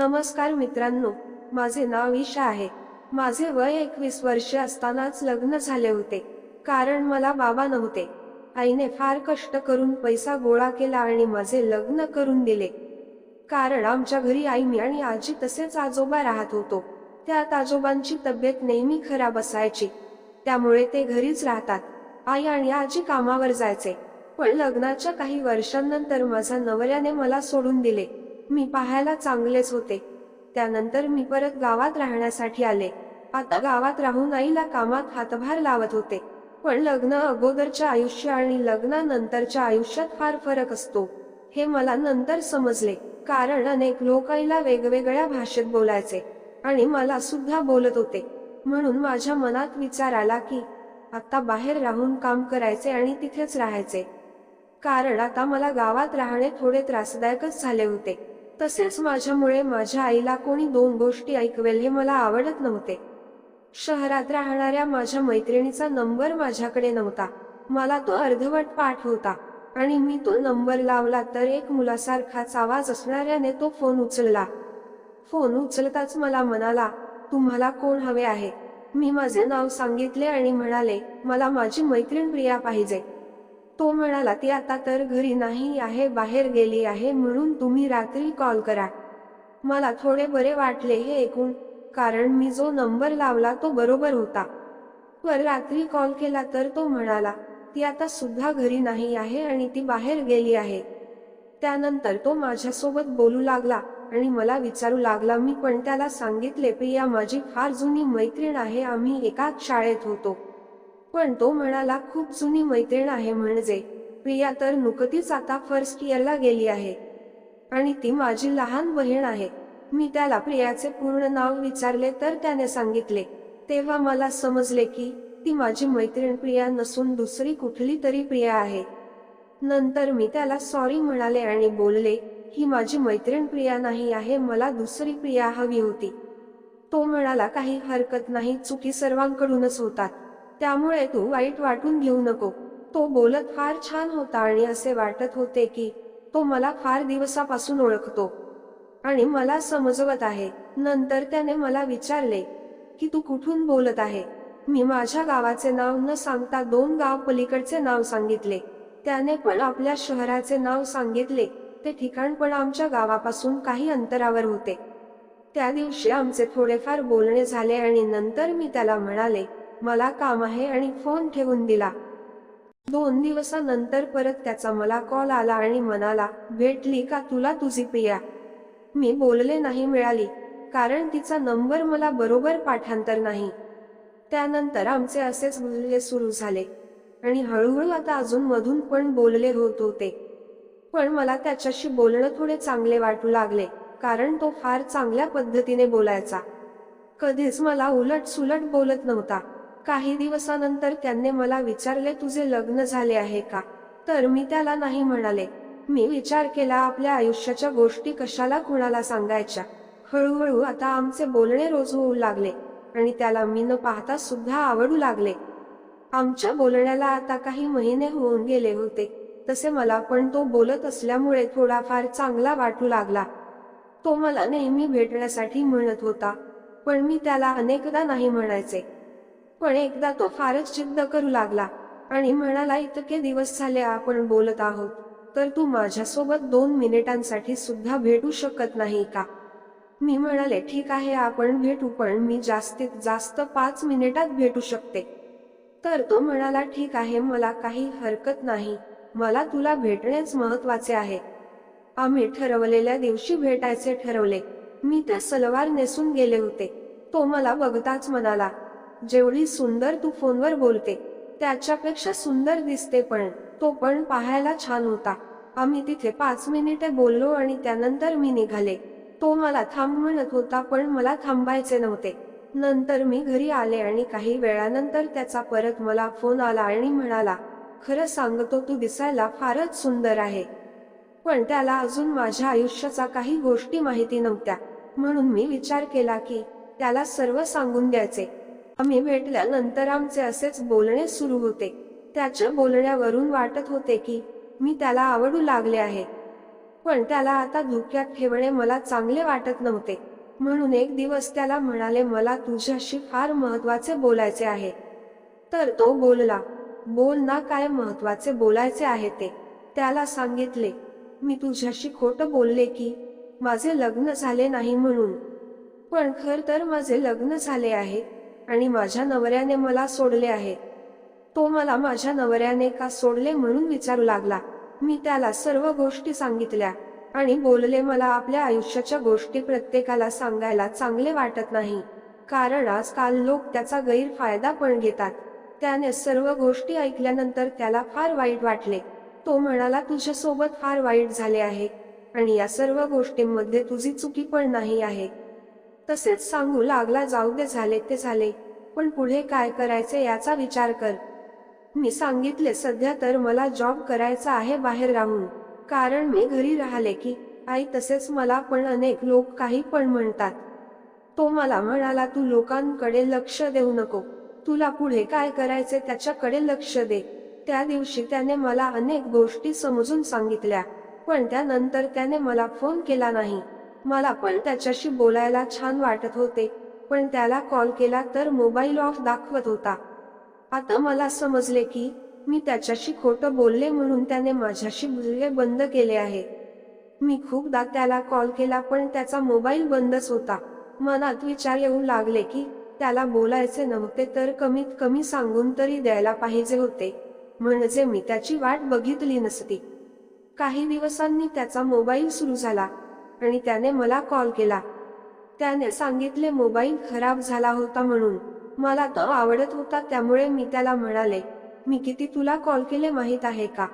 नमस्कार मित्रांनो माझे नाव ईशा आहे. माझे वय एकवीस वर्ष असतानाच लग्न झाले होते. कारण मला बाबा नव्हते. आईने फार कष्ट करून पैसा गोळा केला आणि माझे लग्न करून दिले. कारण आमच्या घरी आई मी आणि आजी तसेच आजोबा राहत होतो. त्यात आजोबांची तब्येत नेहमी खराब असायची. त्यामुळे ते घरीच राहतात. आई आणि आजी कामावर जायचे. पण लग्नाच्या काही वर्षांनंतर माझ्या नवऱ्याने मला सोडून दिले. मी पाहायला चांगलेच होते. त्यानंतर मी परत गावात राहण्यासाठी आले. आता गावात राहून आईला कामात हातभार लावत होते. पण लग्न अगोदरच्या आयुष्य आणि लग्नानंतरच्या आयुष्यात फार फरक असतो. हे मला नंतर समजले. कारण अनेक लोक आईला वेगवेगळ्या भाषेत बोलायचे. आणि मला सुद्धा बोलत होते. म्हणून माझ्या मनात विचार आला की आता बाहेर राहून काम करायचे आणि तिथेच राहायचे. कारण आता मला गावात राहणे थोडे त्रासदायकच झाले होते. तसेच माझ्यामुळे माझ्या आईला कोणी दोन गोष्टी ऐकवेल हे मला आवडत नव्हते. शहरात राहणाऱ्या माझ्या मैत्रिणीचा नंबर माझ्याकडे नव्हता. मला तो अर्धवट पाठ होता आणि मी तो नंबर लावला तर एक मुलासारखाच आवाज असणाऱ्याने तो फोन उचलला. फोन उचलताच मला म्हणाला तुम्हाला कोण हवे आहे? मी माझे नाव सांगितले आणि म्हणाले मला माझी मैत्रीण प्रिया पाहिजे. तो म्हणाला ती आता तर घरी नाही आहे बाहेर गेली आहे म्हणून तुम्ही रात्री कॉल करा. मला थोडे बरे वाटले हे ऐकून कारण मी जो नंबर लावला तो बरोबर होता. वर रात्री कॉल केला तर तो म्हणाला ती आता सुद्धा घरी नाही आहे आणि ती बाहेर गेली आहे. त्यानंतर तो माझ्यासोबत बोलू लागला आणि मला विचारू लागला मी पण त्याला सांगितले प्रिया माझी फार जुनी मैत्रीण आहे आम्ही एकाच शाळेत होतो. पण तो म्हणाला खूप जुनी मैत्रीण आहे म्हणजे प्रिया तर नुकतीच आता फर्स्ट इयरला गेली आहे. आणि ती माझी लहान बहीण आहे. मी त्याला प्रियाचे पूर्ण नाव विचारले तर त्याने सांगितले तेव्हा मला समजले की ती माझी मैत्रीण प्रिया नसून दुसरी कुठली तरी प्रिया आहे. नंतर मी त्याला सॉरी म्हणाले आणि बोलले ही माझी मैत्रीण प्रिया नाही आहे मला दुसरी प्रिया हवी होती. तो म्हणाला काही हरकत नाही चुकी सर्वांकडूनच होतात. त्यामुळे तू वाईट वाटून घेऊ नको. तो बोलत फार छान होता आणि असे वाटत होते की तो मला फार दिवसापासून ओळखतो. आणि मला समजवत आहे. नंतर त्याने मला विचारले की तू कुठून बोलत आहे? मी माझ्या गावाचे नाव न सांगता दोन गाव पलीकडचे नाव सांगितले. त्याने पण आपल्या शहराचे नाव सांगितले. ते ठिकाण पण आमच्या गावापासून काही अंतरावर होते. त्या दिवशी आमचे थोडेफार बोलणे झाले आणि नंतर मी त्याला म्हणाले मला काम आहे आणि फोन ठेवून दिला. दोन दिवसानंतर परत त्याचा मला कॉल आला आणि म्हणाला भेटली का तुला तुझी प्रिया? मी बोलले नाही मिळाली कारण तिचा नंबर मला बरोबर पाठांतर नाही. त्यानंतर आमचे असेच बोलले सुरू झाले आणि हळूहळू आता अजून मधून पण बोलले होत होते. पण मला त्याच्याशी बोलणं थोडे चांगले वाटू लागले कारण तो फार चांगल्या पद्धतीने बोलायचा. कधीच मला उलट सुलट बोलत नव्हता. काही दिवसानंतर त्याने मला विचारले तुझे लग्न झाले आहे का? तर मी त्याला नाही म्हणाले. मी विचार केला आपल्या आयुष्याच्या गोष्टी कशाला कुणाला सांगायच्या? हळूहळू आता आमचे बोलणे रोज होऊ लागले आणि त्याला मी न पाहता सुद्धा आवडू लागले. आमच्या बोलण्याला आता काही महिने होऊन गेले होते. तसे मला पण तो बोलत असल्यामुळे थोडाफार चांगला वाटू लागला. तो मला नेहमी भेटण्यासाठी म्हणत होता पण मी त्याला अनेकदा नाही म्हणायचे. पण एकदा तो फारच जिद्द करू लागला आणि म्हणाला इतके दिवस झाले आपण बोलत आहोत तर तू माझ्यासोबत दोन मिनिटांसाठी सुद्धा भेटू शकत नाही का? मी म्हणाले ठीक आहे आपण भेटू पण मी जास्तीत जास्त पाच मिनिटात भेटू शकते. तर तो म्हणाला ठीक आहे मला काही हरकत नाही मला तुला भेटणेच महत्त्वाचे आहे. आम्ही ठरवलेल्या दिवशी भेटायचे ठरवले. मी त्या सलवार नेसून गेले होते. तो मला बघताच म्हणाला जेवढी सुंदर तू फोनवर बोलते त्याच्यापेक्षा सुंदर दिसते पण तो पण पाहायला छान होता. आम्ही तिथे पाच मिनिटे बोललो आणि त्यानंतर मी निघाले. तो मला थांब म्हणत होता पण मला थांबायचे नव्हते. नंतर मी घरी आले आणि काही वेळानंतर त्याचा परत मला फोन आला आणि म्हणाला खरं सांगतो तू दिसायला फारच सुंदर आहे. पण त्याला अजून माझ्या आयुष्याचा काही गोष्टी माहिती नव्हत्या. म्हणून मी विचार केला की त्याला सर्व सांगून द्यायचे. आम्ही भेटल्यानंतर आमचे असेच बोलणे सुरू होते. त्याच्या बोलण्यावरून वाटत होते की मी त्याला आवडू लागले आहे. पण त्याला आता धोक्यात ठेवणे मला चांगले वाटत नव्हते. म्हणून एक दिवस त्याला म्हणाले मला तुझ्याशी फार महत्त्वाचे बोलायचे आहे. तर तो बोलला बोल ना काय महत्त्वाचे बोलायचे आहे ते. त्याला सांगितले मी तुझ्याशी खोटं बोलले की माझे लग्न झाले नाही म्हणून. पण खर तर माझे लग्न झाले आहे. आणि माझ्या नवऱ्याने मला सोडले आहे. तो मला माझ्या नवऱ्याने का सोडले म्हणून विचारू लागला. मी त्याला सर्व गोष्टी सांगितल्या आणि बोलले मला आपल्या आयुष्याच्या गोष्टी प्रत्येकाला सांगायला चांगले वाटत नाही. कारण आजकाल लोक त्याचा गैरफायदा पण घेतात. त्याने सर्व गोष्टी ऐकल्यानंतर त्याला फार वाईट वाटले. तो म्हणाला तुझ्यासोबत फार वाईट झाले आहे आणि या सर्व गोष्टींमध्ये तुझी चुकी पण नाही आहे. तसेच सांगू लागला जाऊ दे झाले ते झाले. पण पुढे काय करायचे याचा विचार कर. मी सांगितले सध्या तर मला जॉब करायचा आहे बाहेर राहून. कारण मी घरी राहिले की आई तसेच मला पण अनेक लोक काही पण म्हणतात. तो मला म्हणाला तू लोकांकडे लक्ष देऊ नको. तुला पुढे काय करायचे त्याच्याकडे लक्ष दे. त्या दिवशी त्याने मला अनेक गोष्टी समजून सांगितल्या पण त्यानंतर त्याने मला फोन केला नाही. मला पण त्याच्याशी बोलायला छान वाटत होते पण त्याला कॉल केला तर मोबाईल ऑफ दाखवत होता. आता मला समजले की मी त्याच्याशी खोटं बोलले म्हणून त्याने माझ्याशी बोलणे बंद केले आहे. मी खूपदा त्याला कॉल केला पण त्याचा मोबाईल बंदच होता. मनात विचार येऊ लागले की त्याला बोलायचे नव्हते तर कमीत कमी सांगून तरी द्यायला पाहिजे होते. म्हणजे मी त्याची वाट बघितली नसती. काही दिवसांनी त्याचा मोबाईल सुरू झाला. आणि त्याने मला कॉल केला. त्याने सांगितले मोबाईल खराब झाला होता म्हणून. मला तो आवडत होता त्यामुळे मी त्याला म्हणाले मी किती तुला कॉल केले माहीत आहे का?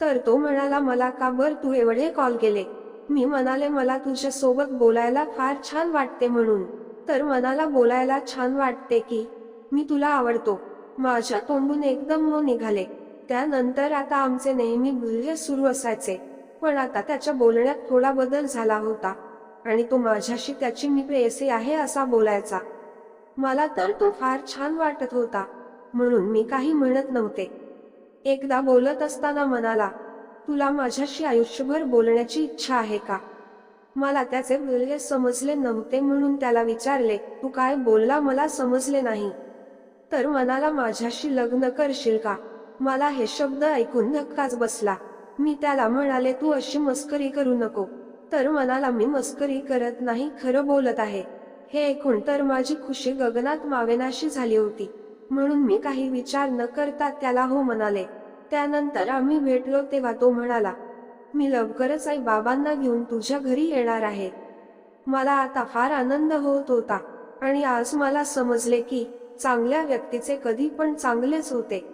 तर तो म्हणाला मला का बर तू एवढे कॉल केले? मी म्हणाले मला तुझ्या सोबत बोलायला फार छान वाटते म्हणून. तर मनाला बोलायला छान वाटते की मी तुला आवडतो. माझ्या तोंडून एकदम मो निघाले. त्यानंतर आता आमचे नेहमी बोलणे सुरू असायचे. पण आता त्याच्या बोलण्यात थोडा बदल झाला होता. आणि तो माझ्याशी त्याची मी प्रेयसी आहे असा बोलायचा. मला तर तो फार छान वाटत होता. म्हणून मी काही म्हणत नव्हते. एकदा बोलत असताना म्हणाला तुला माझ्याशी आयुष्यभर बोलण्याची इच्छा आहे का? मला त्याचे बोलणे समजले नव्हते म्हणून त्याला विचारले तू काय बोलला मला समजले नाही. तर मनाला माझ्याशी लग्न करशील का? मला हे शब्द ऐकून धक्काच बसला. मी त्याला म्हणाले तू अशी मस्करी करू नको. तर मनाला मी मस्करी करत नाही खरं बोलत आहे. हे ऐकून तर माझी खुशी गगनात मावेनाशी झाली होती. म्हणून मी काही विचार न करता त्याला हो म्हणाले. त्यानंतर आम्ही भेटलो तेव्हा तो म्हणाला मी लवकरच आई बाबांना घेऊन तुझ्या घरी येणार आहे. मला आता फार आनंद होत होता आणि आज मला समजले की चांगल्या व्यक्तीचे कधी पण चांगलेच होते.